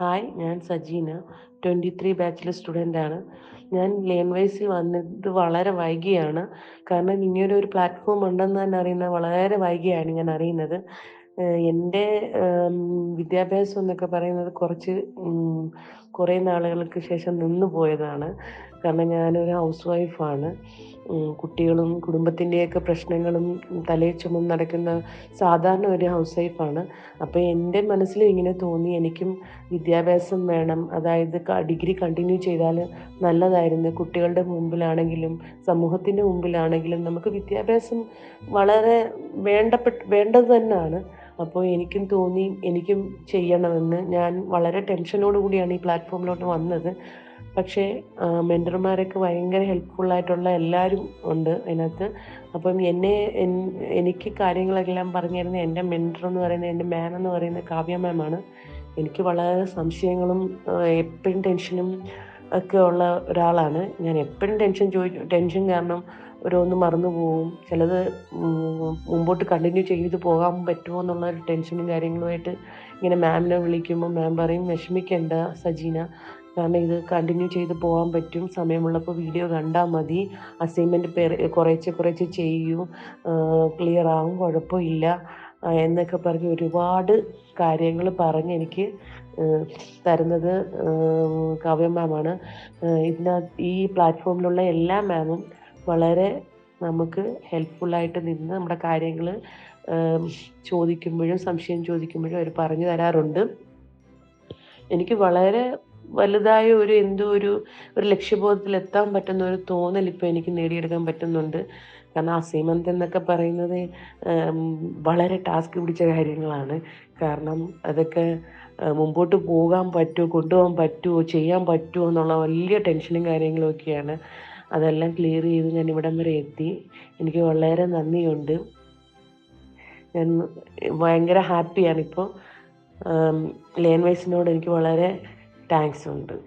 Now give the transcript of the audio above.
Hi ഞാൻ Sajina. Twenty three ബാച്ചിലെ ആണ്. ഞാൻ ലേൺ വൈസിൽ വന്നിട്ട് വളരെ വൈകിയാണ്. കാരണം ഇങ്ങനെ ഒരു പ്ലാറ്റ്ഫോം ഉണ്ടെന്ന് തന്നെ അറിയുന്നത് വളരെ വൈകിയാണ് ഞാൻ അറിയുന്നത്. എന്റെ വിദ്യാഭ്യാസം എന്നൊക്കെ പറയുന്നത് കുറച്ച് കുറേ നാളുകൾക്ക് ശേഷം നിന്ന് പോയതാണ്. കാരണം ഞാനൊരു ഹൗസ് വൈഫാണ്. കുട്ടികളും കുടുംബത്തിന്റെയൊക്കെ പ്രശ്നങ്ങളും തലയിൽ ചുമന്ന് നടക്കുന്ന സാധാരണ ഒരു ഹൗസ് വൈഫാണ്. അപ്പോൾ എന്റെ മനസ്സിലും ഇങ്ങനെ തോന്നി എനിക്കും വിദ്യാഭ്യാസം വേണം. അതായത് ഡിഗ്രി കണ്ടിന്യൂ ചെയ്താൽ നല്ലതായിരുന്നു. കുട്ടികളുടെ മുമ്പിലാണെങ്കിലും സമൂഹത്തിന്റെ മുമ്പിലാണെങ്കിലും നമുക്ക് വിദ്യാഭ്യാസം വളരെ വേണ്ടപ്പെട്ട് വേണ്ടത് തന്നെയാണ്. അപ്പോൾ എനിക്കും തോന്നി എനിക്കും ചെയ്യണമെന്ന്. ഞാൻ വളരെ ടെൻഷനോട് കൂടിയാണ് ഈ പ്ലാറ്റ്ഫോമിലോട്ട് വന്നത്. പക്ഷേ മെന്റർമാരൊക്കെ ഭയങ്കര ഹെൽപ്ഫുള്ളായിട്ടുള്ള എല്ലാവരും ഉണ്ട് അതിനകത്ത്. അപ്പം എന്നെ എനിക്ക് കാര്യങ്ങളെല്ലാം പറഞ്ഞു തരുന്ന എന്റെ മെന്റർ എന്ന് പറയുന്നത് എന്റെ മാം എന്ന് പറയുന്നത് കാവ്യ മാമാണ് എനിക്ക് വളരെ സംശയങ്ങളും എപ്പോഴും ടെൻഷനും ഒക്കെ ഉള്ള ഒരാളാണ്. ഞാൻ എപ്പോഴും ടെൻഷൻ ചോദിച്ചു ടെൻഷൻ കാരണം ഓരോന്ന് മറന്നു പോവും. ചിലത് മുമ്പോട്ട് കണ്ടിന്യൂ ചെയ്ത് പോകാൻ പറ്റുമോ എന്നുള്ള ഒരു ടെൻഷനും കാര്യങ്ങളുമായിട്ട് ഇങ്ങനെ മാമിനെ വിളിക്കുമ്പോൾ മാം പറയും വിഷമിക്കേണ്ട സജീന. കാരണം ഇത് കണ്ടിന്യൂ ചെയ്ത് പോകാൻ പറ്റും. സമയമുള്ളപ്പോൾ വീഡിയോ കണ്ടാൽ മതി. അസൈൻമെന്റ് കുറേശ്ശെ കുറേശ്ശെ ചെയ്യൂ. ക്ലിയർ ആവും. കുഴപ്പമില്ല. എന്നൊക്കെ പറഞ്ഞ് ഒരുപാട് കാര്യങ്ങൾ പറഞ്ഞ് എനിക്ക് തരുന്നത് കാവ്യ മാമാണ് ഇതിനകത്ത് ഈ പ്ലാറ്റ്ഫോമിലുള്ള എല്ലാ മാമും വളരെ നമുക്ക് ഹെൽപ്ഫുള്ളായിട്ട് നിന്ന് നമ്മുടെ കാര്യങ്ങൾ ചോദിക്കുമ്പോഴും സംശയം ചോദിക്കുമ്പോഴും അവർ പറഞ്ഞു തരാറുണ്ട്. എനിക്ക് വളരെ വലുതായ ഒരു എന്തോ ഒരു ഒരു ലക്ഷ്യബോധത്തിൽ എത്താൻ പറ്റുന്ന ഒരു തോന്നൽ ഇപ്പോൾ എനിക്ക് നേടിയെടുക്കാൻ പറ്റുന്നുണ്ട്. കാരണം അസൈൻമെന്റ് എന്നൊക്കെ പറയുന്നത് വളരെ ടാസ്ക് പിടിച്ച കാര്യങ്ങളാണ്. കാരണം അതൊക്കെ മുമ്പോട്ട് പോകാൻ പറ്റുമോ കൊണ്ടുപോകാൻ പറ്റുമോ ചെയ്യാൻ പറ്റുമോ എന്നുള്ള വലിയ ടെൻഷനും കാര്യങ്ങളും ഒക്കെയാണ്. അതെല്ലാം ക്ലിയർ ചെയ്ത് ഞാൻ ഇവിടം വരെ എത്തി. എനിക്ക് വളരെ നന്ദിയുണ്ട്. ഞാൻ ഭയങ്കര ഹാപ്പിയാണിപ്പോൾ ലേൺ വൈസിനോട് എനിക്ക് വളരെ థ్యాంక్స్ ఉంటుంది